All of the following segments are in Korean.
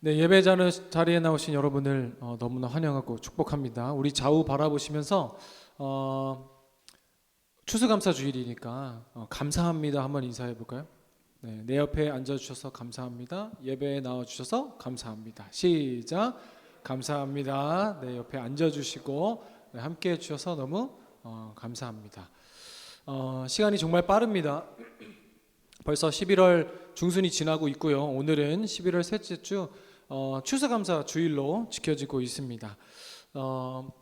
네, 예배 자는- 자리에 나오신 여러분을 어, 너무나 환영하고 축복합니다. 우리 좌우 바라보시면서 어, 추수감사 주일이니까 어, 감사합니다 한번 인사해 볼까요? 네, 내 옆에 앉아 주셔서 감사합니다. 예배에 나와 주셔서 감사합니다. 시작. 감사합니다. 네, 옆에 앉아 주시고 네, 함께 해 주셔서 너무 어, 감사합니다. 어, 시간이 정말 빠릅니다. 벌써 11월 중순이 지나고 있고요. 오늘은 11월 셋째 주 어, 추수감사 주일로 지켜지고 있습니다. 어,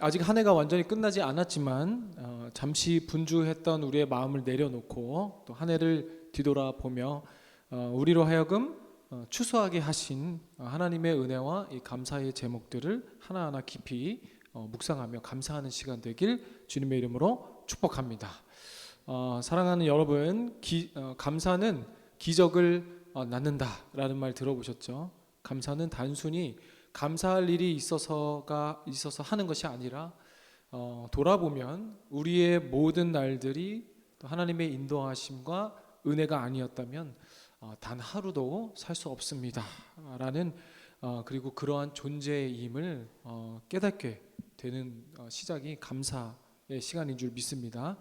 아직 한 해가 완전히 끝나지 않았지만 어, 잠시 분주했던 우리의 마음을 내려놓고 또 한 해를 뒤돌아보며 어, 우리로 하여금 어, 추수하게 하신 어, 하나님의 은혜와 이 감사의 제목들을 하나하나 깊이 어, 묵상하며 감사하는 시간 되길 주님의 이름으로 축복합니다. 어, 사랑하는 여러분, 기, 어, 감사는 기적을 어, 낳는다라는 말 들어보셨죠? 감사는 단순히 감사할 일이 있어서가 있어서 하는 것이 아니라 어, 돌아보면 우리의 모든 날들이 또 하나님의 인도하심과 은혜가 아니었다면 어, 단 하루도 살 수 없습니다라는 어, 그리고 그러한 존재의 힘을 어, 깨닫게 되는 어, 시작이 감사의 시간인 줄 믿습니다.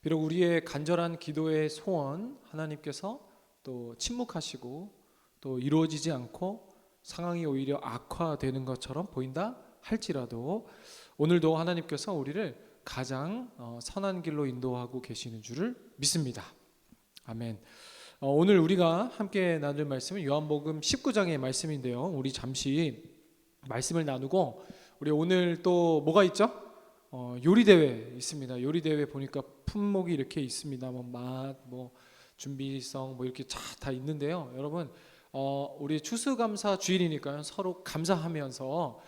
비록 우리의 간절한 기도의 소원 하나님께서 또 침묵하시고 또 이루어지지 않고 상황이 오히려 악화되는 것처럼 보인다 할지라도 오늘도 하나님께서 우리를 가장 어, 선한 길로 인도하고 계시는 줄을 믿습니다. 아멘. 어, 오늘 우리가 함께 나눌 말씀은 요한복음 19장의 말씀인데요. 우리 잠시 말씀을 나누고 우리 오늘 또 뭐가 있죠? 어, 요리 대회 있습니다. 요리 대회 보니까 품목이 이렇게 있습니다. 뭐 맛, 뭐 준비성, 뭐 이렇게 다 있는데요. 여러분, 어, 우리 추수감사 주일이니까요. 서로 감사하면서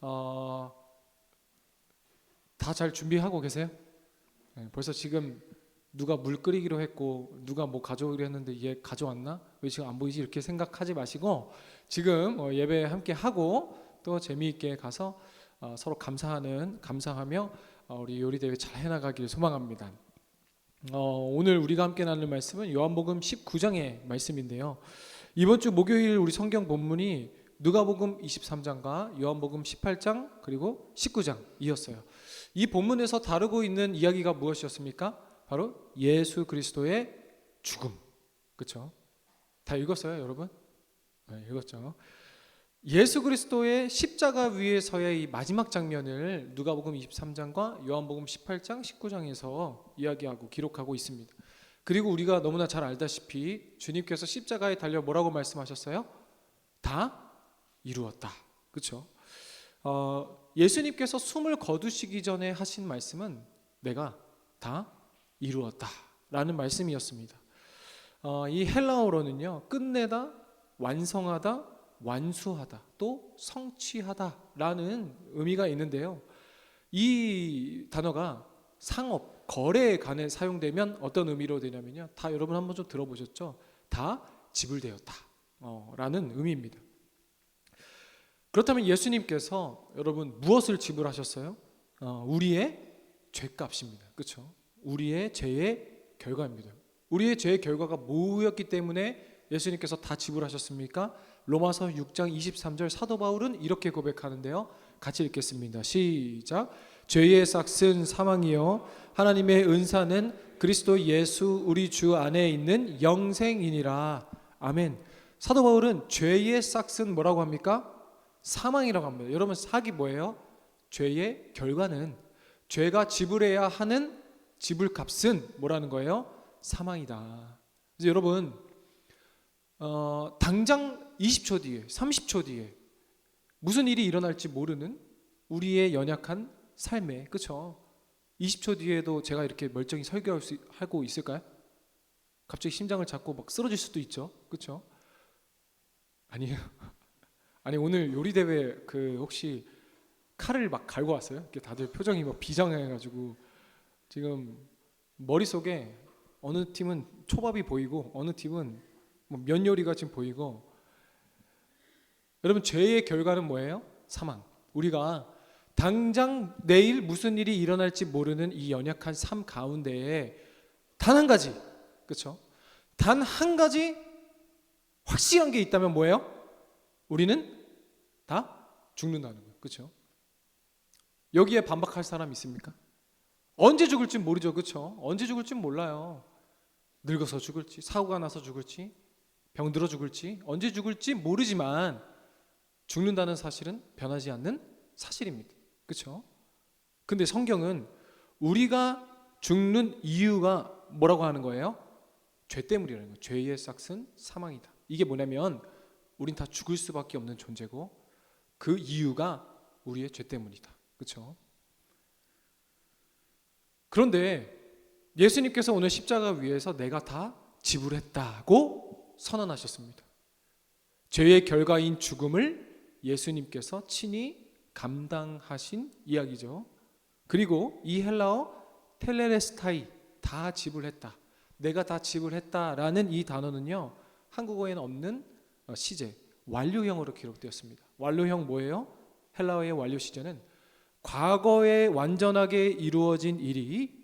어, 다 잘 준비하고 계세요? 네, 벌써 지금 누가 물 끓이기로 했고 누가 뭐 가져오기로 했는데 얘 가져왔나? 왜 지금 안 보이지? 이렇게 생각하지 마시고 지금 어, 예배 함께 하고 또 재미있게 가서 어, 서로 감사하는 감사하며 어, 우리 요리 대회 잘 해나가기를 소망합니다. 어, 오늘 우리가 함께 나눌 말씀은 요한복음 19장의 말씀인데요. 이번 주 목요일 우리 성경 본문이 누가복음 23장과 요한복음 18장 그리고 19장 이었어요. 이 본문에서 다루고 있는 이야기가 무엇이었습니까? 바로 예수 그리스도의 죽음. 그렇죠? 다 읽었어요, 여러분? 네, 읽었죠. 예수 그리스도의 십자가 위에서의 이 마지막 장면을 누가복음 23장과 요한복음 18장, 19장에서 이야기하고 기록하고 있습니다. 그리고 우리가 너무나 잘 알다시피 주님께서 십자가에 달려 뭐라고 말씀하셨어요? 다 이루었다. 그렇죠? 어, 예수님께서 숨을 거두시기 전에 하신 말씀은 내가 다 이루었다라는 말씀이었습니다. 어, 이 헬라어로는요 끝내다, 완성하다, 완수하다, 또 성취하다라는 의미가 있는데요. 이 단어가 상업, 거래에 관해 사용되면 어떤 의미로 되냐면요. 다 여러분 한번 좀 들어보셨죠? 다 지불되었다. 어, 라는 의미입니다. 그렇다면 예수님께서 여러분 무엇을 지불하셨어요? 어, 우리의 죄값입니다. 그렇죠? 우리의 죄의 결과입니다. 우리의 죄의 결과가 뭐였기 때문에 예수님께서 다 지불하셨습니까? 로마서 6장 23절 사도 바울은 이렇게 고백하는데요. 같이 읽겠습니다. 시작. 죄의 싹은 사망이요 하나님의 은사는 그리스도 예수 우리 주 안에 있는 영생이니라. 아멘. 사도 바울은 죄의 싹은 뭐라고 합니까? 사망이라고 합니다. 여러분 사기 뭐예요? 죄의 결과는 죄가 지불해야 하는 지불 값은 뭐라는 거예요? 사망이다. 여러분 어, 당장 20초 뒤에, 30초 뒤에 무슨 일이 일어날지 모르는 우리의 연약한 삶에 그렇죠? 20초 뒤에도 제가 이렇게 멀쩡히 설교할 수 하고 있을까요? 갑자기 심장을 잡고 막 쓰러질 수도 있죠, 그렇죠? 아니에요. 아니 오늘 요리 대회 그 혹시 칼을 막 갈고 왔어요? 다들 표정이 막 비장해가지고 지금 머릿속에 어느 팀은 초밥이 보이고 어느 팀은 뭐 면 요리가 지금 보이고 여러분 죄의 결과는 뭐예요? 사망. 우리가 당장 내일 무슨 일이 일어날지 모르는 이 연약한 삶 가운데에 단 한 가지, 그렇죠? 단 한 가지 확실한 게 있다면 뭐예요? 우리는 다 죽는다는 거예요. 그렇죠? 여기에 반박할 사람 있습니까? 언제 죽을지 모르죠. 그렇죠? 언제 죽을지 몰라요. 늙어서 죽을지, 사고가 나서 죽을지, 병들어 죽을지, 언제 죽을지 모르지만 죽는다는 사실은 변하지 않는 사실입니다. 그렇죠? 근데 성경은 우리가 죽는 이유가 뭐라고 하는 거예요? 죄 때문이라는 거예요. 죄의 싹은 사망이다. 이게 뭐냐면 우린 다 죽을 수밖에 없는 존재고 그 이유가 우리의 죄 때문이다. 그렇죠? 그런데 예수님께서 오늘 십자가 위에서 내가 다 지불했다고 선언하셨습니다. 죄의 결과인 죽음을 예수님께서 친히 감당하신 이야기죠. 그리고 이 헬라어 텔레레스타이 다 지불했다. 내가 다 지불했다라는 이 단어는요. 한국어에는 없는 어, 시제 완료형으로 기록되었습니다. 완료형 뭐예요? 헬라어의 완료 시제는 과거에 완전하게 이루어진 일이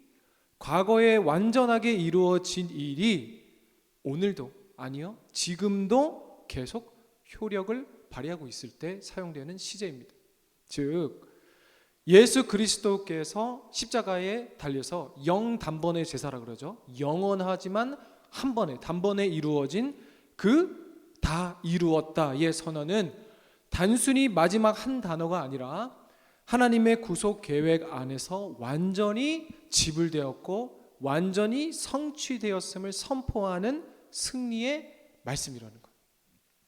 과거에 완전하게 이루어진 일이 오늘도 아니요 지금도 계속 효력을 발휘하고 있을 때 사용되는 시제입니다. 즉 예수 그리스도께서 십자가에 달려서 영 단번의 제사라 그러죠. 영원하지만 한 번에 단번에 이루어진 그 다 이루었다의 선언은 단순히 마지막 한 단어가 아니라 하나님의 구속 계획 안에서 완전히 지불되었고 완전히 성취되었음을 선포하는 승리의 말씀이라는 거예요.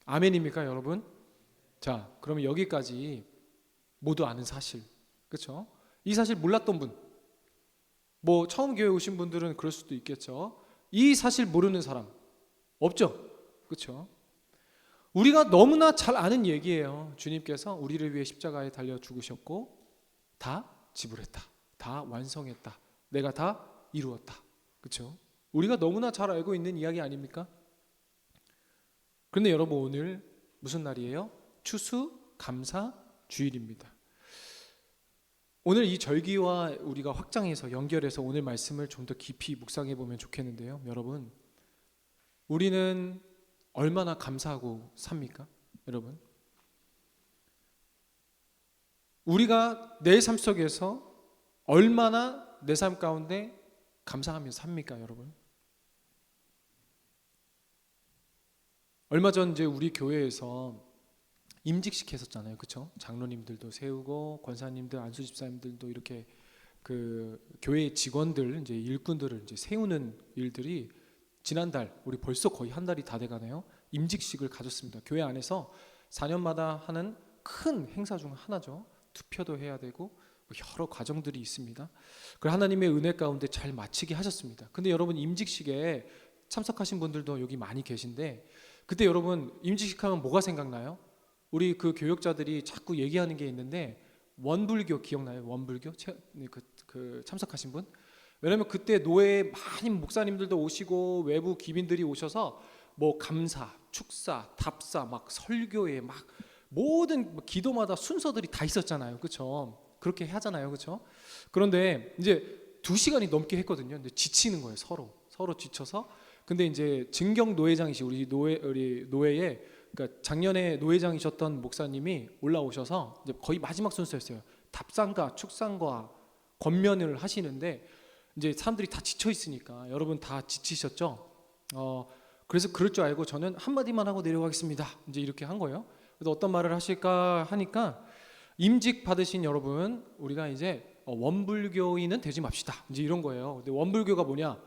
아멘입니까, 여러분? 자, 그러면 여기까지 모두 아는 사실. 그렇죠? 이 사실 몰랐던 분. 뭐 처음 교회 오신 분들은 그럴 수도 있겠죠. 이 사실 모르는 사람 없죠. 그렇죠? 우리가 너무나 잘 아는 얘기예요. 주님께서 우리를 위해 십자가에 달려 죽으셨고 다 지불했다. 다 완성했다. 내가 다 이루었다. 그렇죠? 우리가 너무나 잘 알고 있는 이야기 아닙니까? 그런데 여러분 오늘 무슨 날이에요? 추수 감사 주일입니다. 오늘 이 절기와 우리가 확장해서 연결해서 오늘 말씀을 좀 더 깊이 묵상해 보면 좋겠는데요. 여러분 우리는 얼마나 감사하고 삽니까? 여러분. 우리가 내 삶 속에서 얼마나 내 삶 가운데 감사하며 삽니까, 여러분? 얼마 전 이제 우리 교회에서 임직식 했었잖아요. 그렇죠? 장로님들도 세우고 권사님들, 안수 집사님들도 이렇게 그 교회 직원들 이제 일꾼들을 이제 세우는 일들이 지난달 우리 벌써 거의 한 달이 다 돼 가네요. 임직식을 가졌습니다. 교회 안에서 4년마다 하는 큰 행사 중 하나죠. 투표도 해야 되고 뭐 여러 과정들이 있습니다. 그 하나님의 은혜 가운데 잘 마치게 하셨습니다. 근데 여러분 임직식에 참석하신 분들도 여기 많이 계신데 그때 여러분 임직식 하면 뭐가 생각나요? 우리 그 교육자들이 자꾸 얘기하는 게 있는데 원불교 기억나요? 원불교 그, 그 참석하신 분? 왜냐면 그때 노예 많은 목사님들도 오시고 외부 기민들이 오셔서 뭐 감사, 축사, 답사, 막 설교에 막 모든 뭐 기도마다 순서들이 다 있었잖아요, 그렇죠? 그렇게 하잖아요, 그렇죠? 그런데 이제 두 시간이 넘게 했거든요. 근데 지치는 거예요, 서로 서로 지쳐서. 근데 이제 증경 노회장이시 우리 노회 우리 노회에 그러니까 작년에 노회장이셨던 목사님이 올라오셔서 이제 거의 마지막 순서였어요. 답상과 축상과 권면을 하시는데 이제 사람들이 다 지쳐 있으니까 여러분 다 지치셨죠? 어, 그래서 그럴 줄 알고 저는 한 마디만 하고 내려가겠습니다. 이제 이렇게 한 거예요. 그래서 어떤 말을 하실까 하니까 임직 받으신 여러분 우리가 이제 어, 원불교인은 되지 맙시다. 이제 이런 거예요. 근데 원불교가 뭐냐?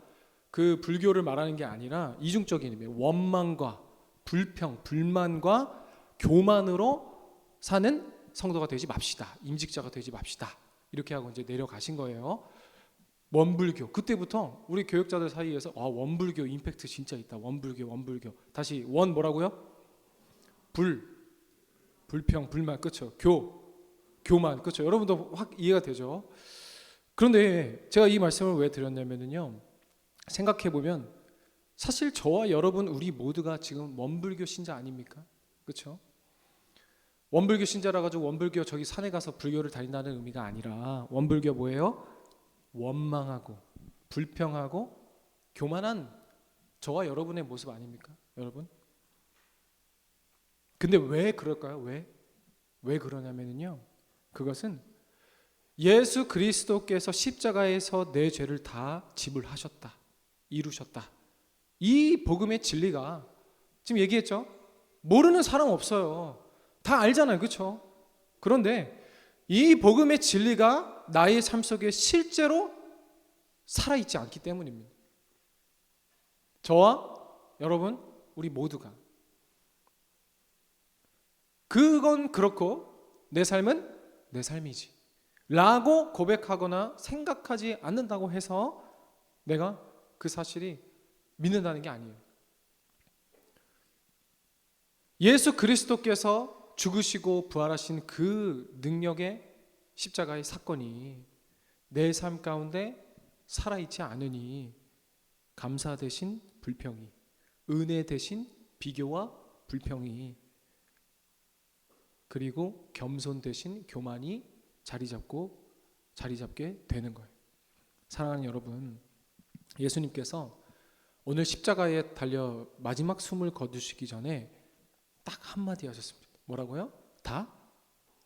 그 불교를 말하는 게 아니라 이중적인 의미, 원망과 불평, 불만과 교만으로 사는 성도가 되지 맙시다. 임직자가 되지 맙시다. 이렇게 하고 이제 내려가신 거예요. 원불교. 그때부터 우리 교육자들 사이에서 아 원불교 임팩트 진짜 있다. 원불교 원불교. 다시 원 뭐라고요? 불. 불평 불만. 그렇죠 교. 교만. 그렇죠 여러분도 확 이해가 되죠? 그런데 제가 이 말씀을 왜 드렸냐면요 생각해 보면 사실 저와 여러분 우리 모두가 지금 원불교 신자 아닙니까 그렇죠 원불교 신자라 가지고 원불교 저기 산에 가서 불교를 다닌다는 의미가 아니라 원불교 뭐예요 원망하고 불평하고 교만한 저와 여러분의 모습 아닙니까? 여러분? 근데 왜 그럴까요? 왜? 왜 그러냐면요. 그것은 예수 그리스도께서 십자가에서 내 죄를 다 지불하셨다. 이루셨다. 이 복음의 진리가 지금 얘기했죠? 모르는 사람 없어요. 다 알잖아요. 그렇죠? 그런데 이 복음의 진리가 나의 삶 속에 실제로 살아 있지 않기 때문입니다. 저와 여러분 우리 모두가 그건 그렇고 내 삶은 내 삶이지. 라고 고백하거나 생각하지 않는다고 해서 내가 그 사실이 믿는다는 게 아니에요. 예수 그리스도께서 죽으시고 부활하신 그 능력의 십자가의 사건이 내 삶 가운데 살아있지 않으니 감사 대신 불평이, 은혜 대신 비교와 불평이, 그리고 겸손 대신 교만이 자리 잡고 자리 잡게 되는 거예요. 사랑하는 여러분, 예수님께서 오늘 십자가에 달려 마지막 숨을 거두시기 전에 딱 한마디 하셨습니다. 뭐라고요? 다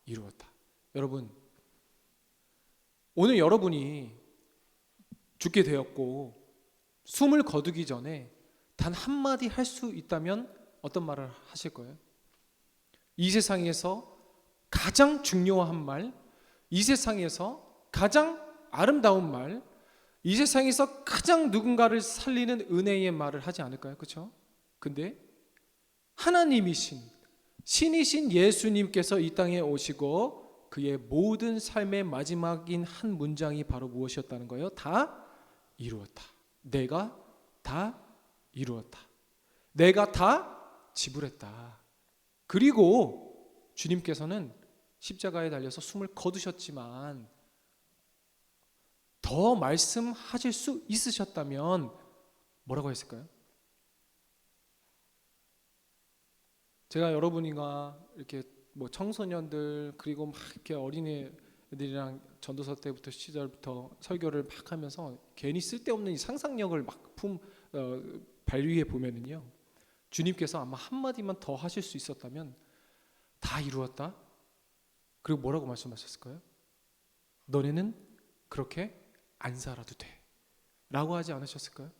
이루었다. 여러분, 오늘 여러분이 죽게 되었고 숨을 거두기 전에 단 한마디 할 수 있다면 어떤 말을 하실 거예요? 이 세상에서 가장 중요한 말, 이 세상에서 가장 아름다운 말, 이 세상에서 가장 누군가를 살리는 은혜의 말을 하지 않을까요? 그렇죠? 근데 하나님이신 신이신 예수님께서 이 땅에 오시고 그의 모든 삶의 마지막인 한 문장이 바로 무엇이었다는 거예요? 다 이루었다. 내가 다 이루었다. 내가 다 지불했다. 그리고 주님께서는 십자가에 달려서 숨을 거두셨지만 더 말씀하실 수 있으셨다면 뭐라고 했을까요? 제가 여러분이가 이렇게 뭐 청소년들 그리고 막 이렇게 어린이들이랑 전도서 때부터 시절부터 설교를 막 하면서 괜히 쓸데없는 이 상상력을 막품 어, 발휘해 보면은요 주님께서 아마 한 마디만 더 하실 수 있었다면 다 이루었다. 그리고 뭐라고 말씀하셨을까요? 너네는 그렇게 안 살아도 돼. 라고 하지 않으셨을까요?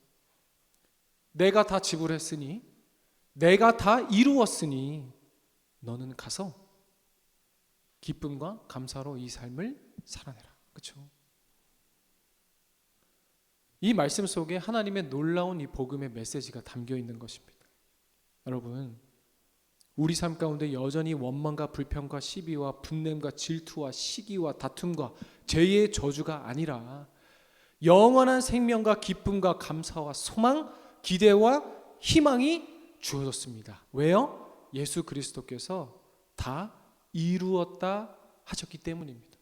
내가 다 지불했으니, 내가 다 이루었으니, 너는 가서 기쁨과 감사로 이 삶을 살아내라. 그렇죠? 이 말씀 속에 하나님의 놀라운 이 복음의 메시지가 담겨 있는 것입니다. 여러분, 우리 삶 가운데 여전히 원망과 불평과 시비와 분냄과 질투와 시기와 다툼과 죄의 저주가 아니라 영원한 생명과 기쁨과 감사와 소망, 기대와 희망이 주어졌습니다. 왜요? 예수 그리스도께서 다 이루었다 하셨기 때문입니다.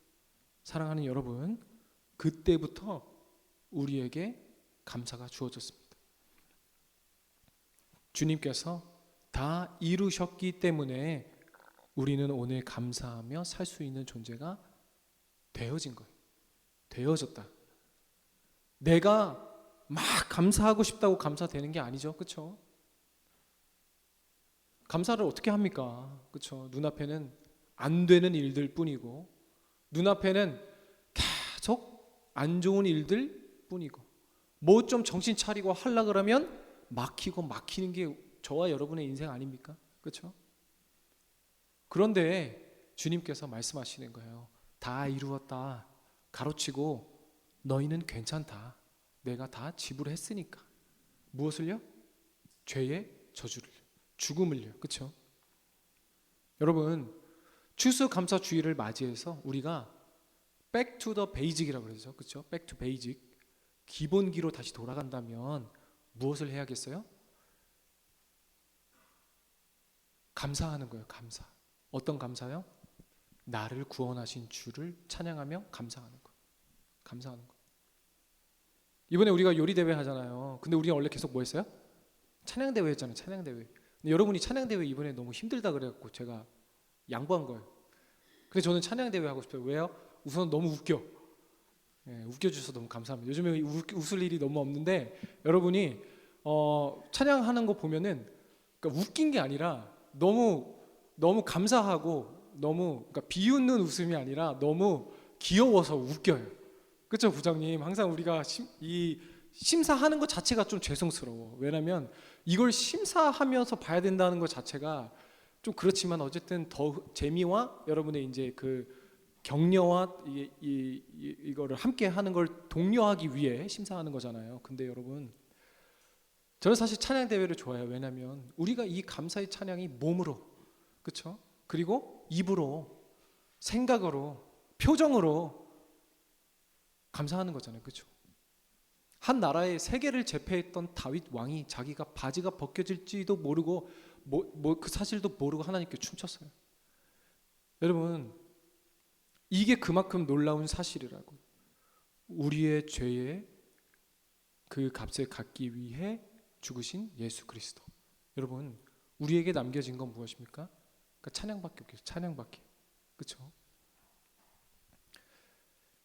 사랑하는 여러분, 그때부터 우리에게 감사가 주어졌습니다. 주님께서 다 이루셨기 때문에 우리는 오늘 감사하며 살 수 있는 존재가 되어진 거예요. 되어졌다. 내가 막 감사하고 싶다고 감사되는 게 아니죠. 그렇죠? 감사를 어떻게 합니까? 그렇죠? 눈앞에는 안 되는 일들 뿐이고 눈앞에는 계속 안 좋은 일들 뿐이고 뭐 좀 정신 차리고 하려 그러면 막히고 막히는 게 저와 여러분의 인생 아닙니까? 그렇죠? 그런데 주님께서 말씀하시는 거예요. 다 이루었다. 가로치고 너희는 괜찮다. 내가 다 지불했으니까. 무엇을요? 죄의 저주를, 죽음을요. 그렇죠? 여러분, 추수감사주의를 맞이해서 우리가 to the basic이라고 그러죠. 그렇죠? back to. 기본기로 다시 돌아간다면 무엇을 해야겠어요? 감사하는 거예요. 감사. 어떤 감사요? 나를 구원하신 주를 찬양하며 감사하는 거. 감사하는 거. 이번에 우리가 요리 대회 하잖아요. 근데 우리가 원래 계속 뭐 했어요? 찬양 대회 했잖아요. 찬양 대회. 근데 여러분이 찬양 대회 이번에 너무 힘들다 그래갖고 제가 양보한 거예요. 근데 저는 찬양 대회 하고 싶어요. 왜요? 우선 너무 웃겨. 예, 웃겨주셔서 너무 감사합니다. 요즘에 웃, 웃을 일이 너무 없는데 여러분이 어, 찬양하는 거 보면은 그러니까 웃긴 게 아니라 너무 너무 감사하고 너무 그러니까 비웃는 웃음이 아니라 너무 귀여워서 웃겨요. 그렇죠, 부장님. 항상 우리가 심, 이 심사하는 것 자체가 좀 죄송스러워. 왜냐면 이걸 심사하면서 봐야 된다는 것 자체가 좀 그렇지만 어쨌든 더 재미와 여러분의 이제 그 격려와 이, 이, 이 이거를 함께 하는 걸 독려하기 위해 심사하는 거잖아요. 근데 여러분 저는 사실 찬양 대회를 좋아해요. 왜냐면 우리가 이 감사의 찬양이 몸으로 그렇죠? 그리고 입으로 생각으로 표정으로 감사하는 거잖아요. 그렇죠? 한 나라의 세계를 제패했던 다윗 왕이 자기가 바지가 벗겨질지도 모르고 뭐, 뭐 그 사실도 모르고 하나님께 춤췄어요. 여러분 이게 그만큼 놀라운 사실이라고. 우리의 죄의 그 값을 갚기 위해 죽으신 예수 그리스도. 여러분 우리에게 남겨진 건 무엇입니까? 그러니까 찬양밖에 없겠어요. 찬양밖에. 그렇죠?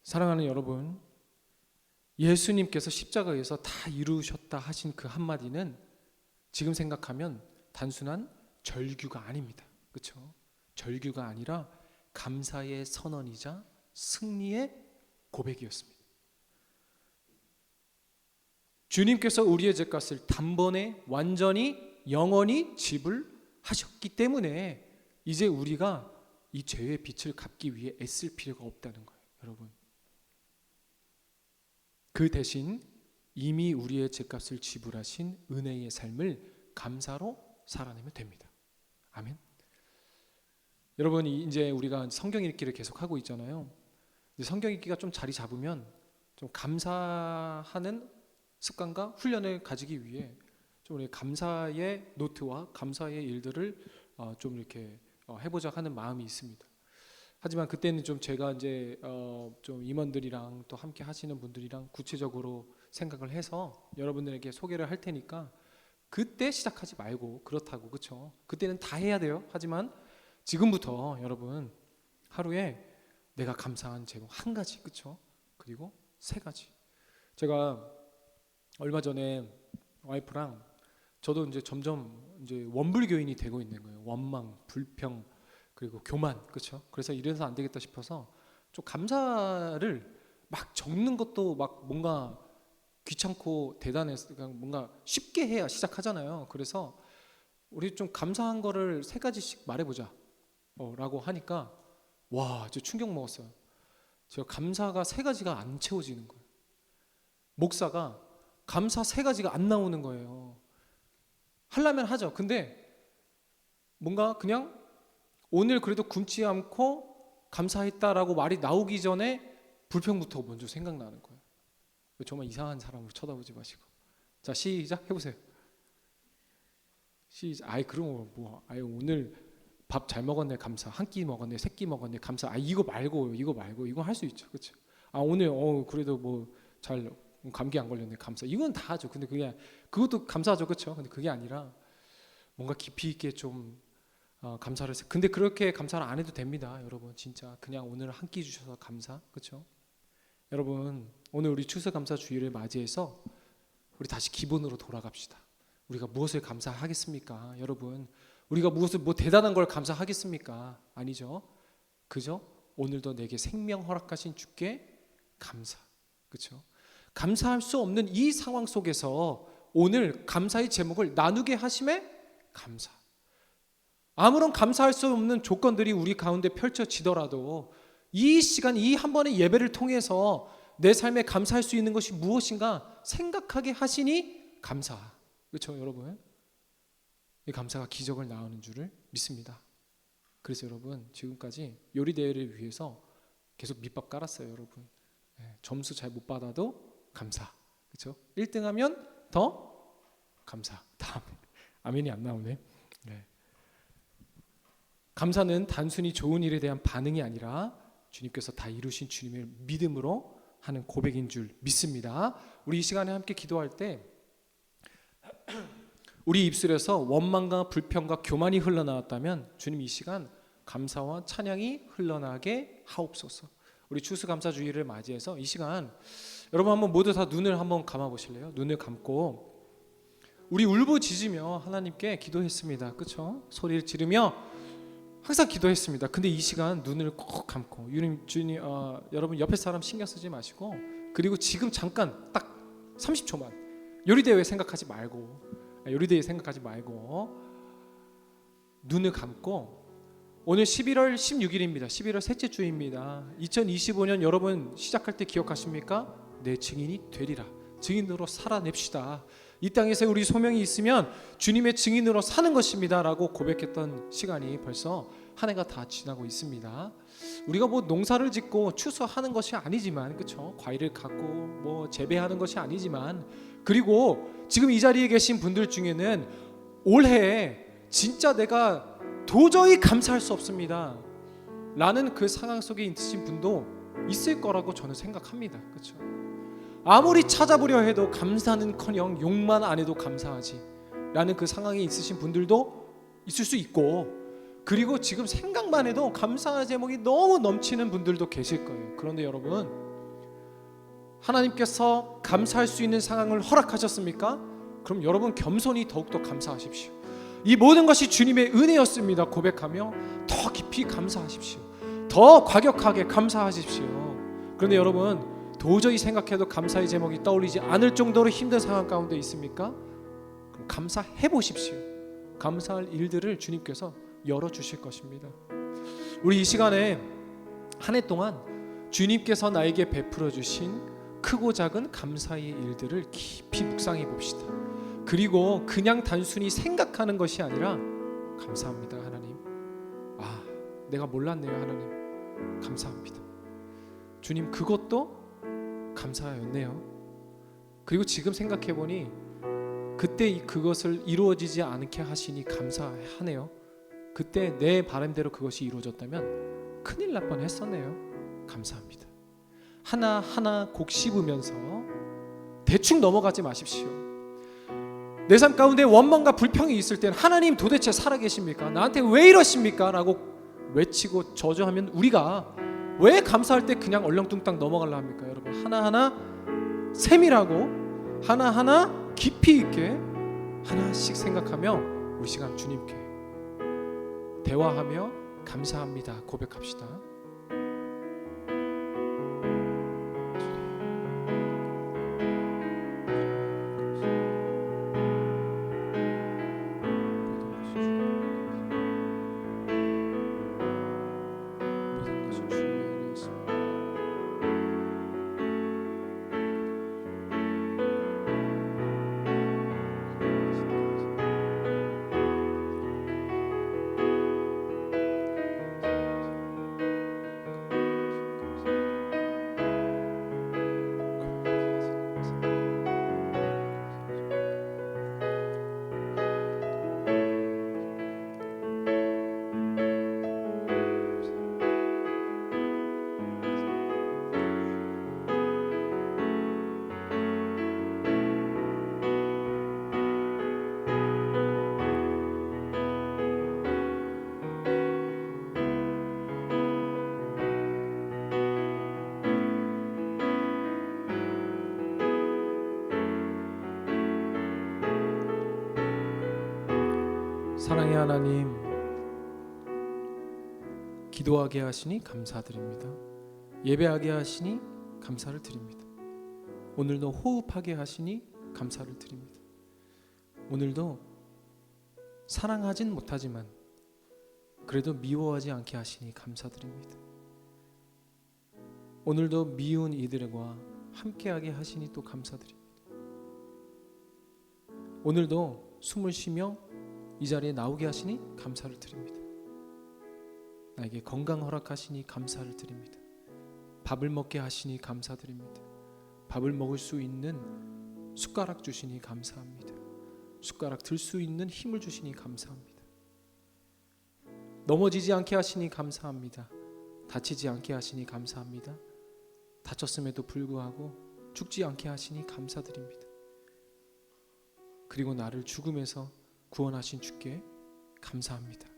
사랑하는 여러분, 예수님께서 십자가에서 다 이루셨다 하신 그 한마디는 지금 생각하면 단순한 절규가 아닙니다. 그렇죠? 절규가 아니라 감사의 선언이자 승리의 고백이었습니다. 주님께서 우리의 죄값을 단번에 완전히 영원히 지불하셨기 때문에 이제 우리가 이 죄의 빚을 갚기 위해 애쓸 필요가 없다는 거예요, 여러분. 그 대신 이미 우리의 죄값을 지불하신 은혜의 삶을 감사로 살아내면 됩니다. 아멘. 여러분 이제 우리가 성경 읽기를 계속 하고 있잖아요. 성경 읽기가 좀 자리 잡으면 좀 감사하는 습관과 훈련을 가지기 위해 좀 우리 감사의 노트와 감사의 일들을 어, 좀 이렇게 어, 해보자 하는 마음이 있습니다. 하지만 그때는 좀 제가 이제 어, 좀 임원들이랑 또 함께 하시는 분들이랑 구체적으로 생각을 해서 여러분들에게 소개를 할 테니까 그때 시작하지 말고 그렇다고 그렇죠. 그때는 다 해야 돼요. 하지만 지금부터 여러분 하루에 내가 감사한 제목 한 가지 그렇죠. 그리고 세 가지. 제가 얼마 전에 와이프랑 저도 이제 점점 이제 원불교인이 되고 있는 거예요. 원망, 불평, 그리고 교만, 그렇죠? 그래서 이래서 안 되겠다 싶어서 좀 감사를 막 적는 것도 막 뭔가 귀찮고 대단해서 그냥 뭔가 쉽게 해야 시작하잖아요. 그래서 우리 좀 감사한 거를 세 가지씩 말해보자, 어, 라고 하니까 와, 저 충격 먹었어요. 제가 감사가 세 가지가 안 채워지는 거예요. 목사가 감사 세 가지가 안 나오는 거예요. 하려면 하죠. 근데 뭔가 그냥 오늘 그래도 굶지 않고 감사했다라고 말이 나오기 전에 불평부터 먼저 생각나는 거예요. 정말 이상한 사람으로 쳐다보지 마시고. 자 시작 해보세요. 시작. 아이 그럼 뭐 아이 오늘 밥 잘 먹었네 감사. 한 끼 먹었네, 세 끼 먹었네 감사. 아 이거 말고 이거 말고 이거 할 수 있죠, 그렇죠? 아 오늘 어 그래도 뭐 잘 감기 안 걸렸네 감사. 이건 다 하죠. 근데 그게 그것도 감사하죠, 그렇죠? 근데 그게 아니라 뭔가 깊이 있게 좀 어, 감사를 했어요. 근데 그렇게 감사를 안 해도 됩니다, 여러분. 진짜 그냥 오늘 한 끼 주셔서 감사, 그렇죠? 여러분 오늘 우리 추수감사 주일을 맞이해서 우리 다시 기본으로 돌아갑시다. 우리가 무엇을 감사하겠습니까, 여러분? 우리가 무엇을 뭐 대단한 걸 감사하겠습니까? 아니죠. 그죠? 오늘도 내게 생명 허락하신 주께 감사, 그렇죠? 감사할 수 없는 이 상황 속에서 오늘 감사의 제목을 나누게 하심에 감사. 아무런 감사할 수 없는 조건들이 우리 가운데 펼쳐지더라도 이 시간 이 한 번의 예배를 통해서 내 삶에 감사할 수 있는 것이 무엇인가 생각하게 하시니 감사. 그렇죠, 여러분? 이 감사가 기적을 낳는 줄을 믿습니다. 그래서 여러분 지금까지 요리 대회를 위해서 계속 밑밥 깔았어요, 여러분. 네, 점수 잘 못 받아도 감사. 그렇죠? 1등하면 더 감사. 다음 아멘이 안 나오네. 네. 감사는 단순히 좋은 일에 대한 반응이 아니라 주님께서 다 이루신 주님의 믿음으로 하는 고백인 줄 믿습니다. 우리 이 시간에 함께 기도할 때 우리 입술에서 원망과 불평과 교만이 흘러나왔다면 주님 이 시간 감사와 찬양이 흘러나게 하옵소서. 우리 추수감사주의를 맞이해서 이 시간 여러분 한번 모두 다 눈을 한번 감아 보실래요? 눈을 감고 우리 울부짖으며 하나님께 기도했습니다. 그렇죠? 소리를 지르며 항상 기도했습니다. 근데 이 시간 눈을 꼭 감고 유님 주님 어, 여러분 옆에 사람 신경 쓰지 마시고 그리고 지금 잠깐 딱 30초만 요리 대회 생각하지 말고 아, 요리 대회 생각하지 말고 눈을 감고 오늘 11월 16일입니다. 11월 셋째 주입니다. 2025년 여러분 시작할 때 기억하십니까? 내 증인이 되리라. 증인으로 살아냅시다. 이 땅에서 우리 소명이 있으면 주님의 증인으로 사는 것입니다라고 고백했던 시간이 벌써 한 해가 다 지나고 있습니다. 우리가 뭐 농사를 짓고 추수하는 것이 아니지만 그렇죠? 과일을 갖고 뭐 재배하는 것이 아니지만 그리고 지금 이 자리에 계신 분들 중에는 올해 진짜 내가 도저히 감사할 수 없습니다. 라는 그 상황 속에 있으신 분도 있을 거라고 저는 생각합니다. 그렇죠? 아무리 찾아보려 해도 감사는커녕 욕만 안 해도 감사하지. 라는 그 상황에 있으신 분들도 있을 수 있고 그리고 지금 생각만 해도 감사의 제목이 너무 넘치는 분들도 계실 거예요. 그런데 여러분 하나님께서 감사할 수 있는 상황을 허락하셨습니까? 그럼 여러분 겸손히 더욱더 감사하십시오. 이 모든 것이 주님의 은혜였습니다. 고백하며 더 깊이 감사하십시오. 더 과격하게 감사하십시오. 그런데 여러분 도저히 생각해도 감사의 제목이 떠올리지 않을 정도로 힘든 상황 가운데 있습니까? 그럼 감사해 보십시오. 감사할 일들을 주님께서 열어 주실 것입니다. 우리 이 시간에 한 해 동안 주님께서 나에게 베풀어 주신 크고 작은 감사의 일들을 깊이 묵상해 봅시다. 그리고 그냥 단순히 생각하는 것이 아니라 감사합니다, 하나님. 아, 내가 몰랐네요, 하나님. 감사합니다. 주님 그것도 감사였네요. 그리고 지금 생각해 보니 그때 이- 그것을 이루어지지 않게 하시니 감사하네요. 그때 내 바람대로 그것이 이루어졌다면 큰일 날 뻔했었네요. 감사합니다. 하나 하나 곡 씹으면서 대충 넘어가지 마십시오. 내 삶 가운데 원망과 불평이 있을 땐 하나님 도대체 살아계십니까? 나한테 왜 이러십니까? 라고 외치고 저주하면 우리가 왜 감사할 때 그냥 얼렁뚱땅 넘어가려 합니까? 여러분 하나하나 세밀하고 하나하나 깊이 있게 하나씩 생각하며 우리 시간 주님께 대화하며 감사합니다 고백합시다. 사랑의 하나님, 기도하게 하시니 감사드립니다. 예배하게 하시니 감사를 드립니다. 오늘도 호흡하게 하시니 감사를 드립니다. 오늘도 사랑하진 못하지만 그래도 미워하지 않게 하시니 감사드립니다. 오늘도 미운 이들과 함께하게 하시니 또 감사드립니다. 오늘도 숨을 쉬며 이 자리에 나오게 하시니 감사를 드립니다. 나에게 건강 허락하시니 감사를 드립니다. 밥을 먹게 하시니 감사드립니다. 밥을 먹을 수 있는 숟가락 주시니 감사합니다. 숟가락 들 수 있는 힘을 주시니 감사합니다. 넘어지지 않게 하시니 감사합니다. 다치지 않게 하시니 감사합니다. 다쳤음에도 불구하고 죽지 않게 하시니 감사드립니다. 그리고 나를 죽음에서 구원하신 주께 감사합니다.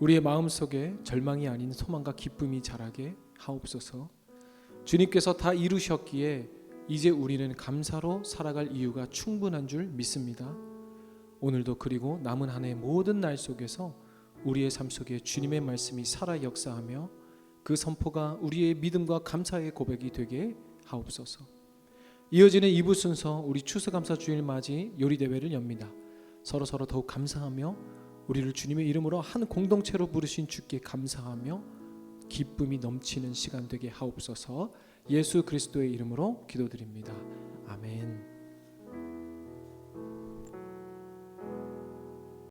우리의 마음 속에 절망이 아닌 소망과 기쁨이 자라게 하옵소서. 주님께서 다 이루셨기에 이제 우리는 감사로 살아갈 이유가 충분한 줄 믿습니다. 오늘도 그리고 남은 한 해 모든 날 속에서 우리의 삶 속에 주님의 말씀이 살아 역사하며 그 선포가 우리의 믿음과 감사의 고백이 되게 하옵소서. 이어지는 2부 순서 우리 추수감사 주일 맞이 요리 대회를 엽니다. 서로 서로 더욱 감사하며 우리를 주님의 이름으로 한 공동체로 부르신 주께 감사하며 기쁨이 넘치는 시간 되게 하옵소서. 예수 그리스도의 이름으로 기도드립니다. 아멘.